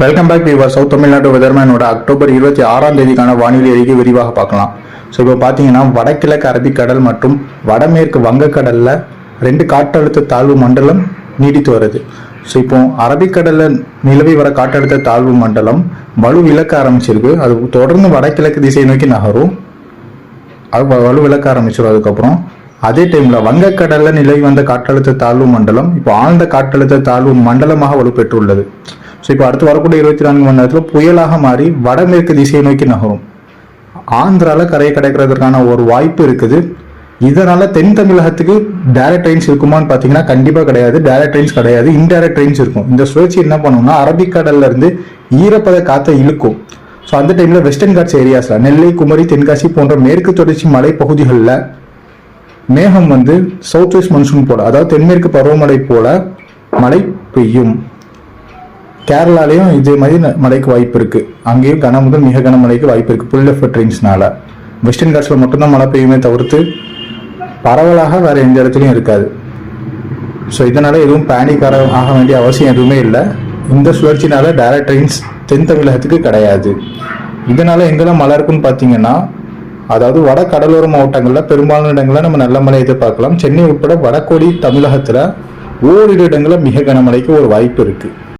Welcome back viewer south Tamil Nadu வெதர்மேனோட October இருபத்தி ஆறாம் தேதிக்கான வானிலை அறிக்கை விரிவாக பார்க்கலாம். ஸோ இப்போ பார்த்தீங்கன்னா வடகிழக்கு அரபிக்கடல் மற்றும் வடமேற்கு வங்கக்கடலில் ரெண்டு காற்றழுத்த தாழ்வு மண்டலம் நீடித்து வருது. ஸோ இப்போ அரபிக்கடலில் நிலவி வர காற்றழுத்த தாழ்வு மண்டலம் வலு விளக்க ஆரம்பிச்சிருக்கு. அது தொடர்ந்து வடகிழக்கு திசை நோக்கி நகரும். அது வலு விளக்க ஆரம்பிச்சிடும் அதுக்கப்புறம் அதே டைம்ல வங்கக்கடல்ல நிலவி வந்த காற்றழுத்த தாழ்வு மண்டலம் இப்போ ஆழ்ந்த காற்றழுத்த தாழ்வு மண்டலமாக வலுப்பெற்றுள்ளது. ஸோ இப்போ அடுத்து வரக்கூடிய இருபத்தி நான்கு மணி நேரத்தில் புயலாக மாறி வடமேற்கு திசையை நோக்கி நகரும். ஆந்திராவில் கரையை கிடைக்கிறதுக்கான ஒரு வாய்ப்பு இருக்குது. இதனால தென் தமிழகத்துக்கு டைரக்ட் ட்ரெயின்ஸ் இருக்குமான்னு பார்த்தீங்கன்னா கண்டிப்பாக கிடையாது. டைரக்ட் ட்ரெயின்ஸ் கிடையாது. இன்டைரக்ட் ட்ரெயின்ஸ் இருக்கும். இந்த சுழற்சி என்ன பண்ணும்னா அரபிக்கடல்ல இருந்து ஈரப்பத காற்றை இழுக்கும். ஸோ அந்த டைமில் வெஸ்டர்ன் காட்ஸ் ஏரியாஸில் நெல்லை குமரி தென்காசி போன்ற மேற்கு தொடர்ச்சி மலைப்பகுதிகளில் மேகம் வந்து சவுத் வெஸ்ட் மன்சூன் போல அதாவது தென்மேற்கு பருவமழை போல மழை பெய்யும். கேரளாலையும் இதே மாதிரி மழைக்கு வாய்ப்பு இருக்கு. அங்கேயும் கன முதல் மிக கனமழைக்கு வாய்ப்பு இருக்கு புல் எஃபர்ட் ட்ரெயின்ஸ்னால. வெஸ்டர்ன் காட்ஸ்ல மட்டும்தான் மழை பெய்யுமே தவிர்த்து பரவலாக வேற எந்த இடத்துலையும் இருக்காது. ஸோ இதனால எதுவும் பேனிக் ஆக வேண்டிய அவசியம் எதுவுமே இல்லை. இந்த சுழற்சினால டேரக்ட் ட்ரெயின்ஸ் தென் தமிழகத்துக்கு கிடையாது. இதனால எங்கெல்லாம் மழை இருக்குன்னு பார்த்தீங்கன்னா அதாவது வட கடலோர மாவட்டங்களில் பெரும்பாலான இடங்களில் நம்ம நல்ல மழை எதிர்பார்க்கலாம். சென்னை உட்பட வடகோடி தமிழகத்தில் ஓரிரு இடங்களில் மிக கனமழைக்கு ஒரு வாய்ப்பு இருக்குது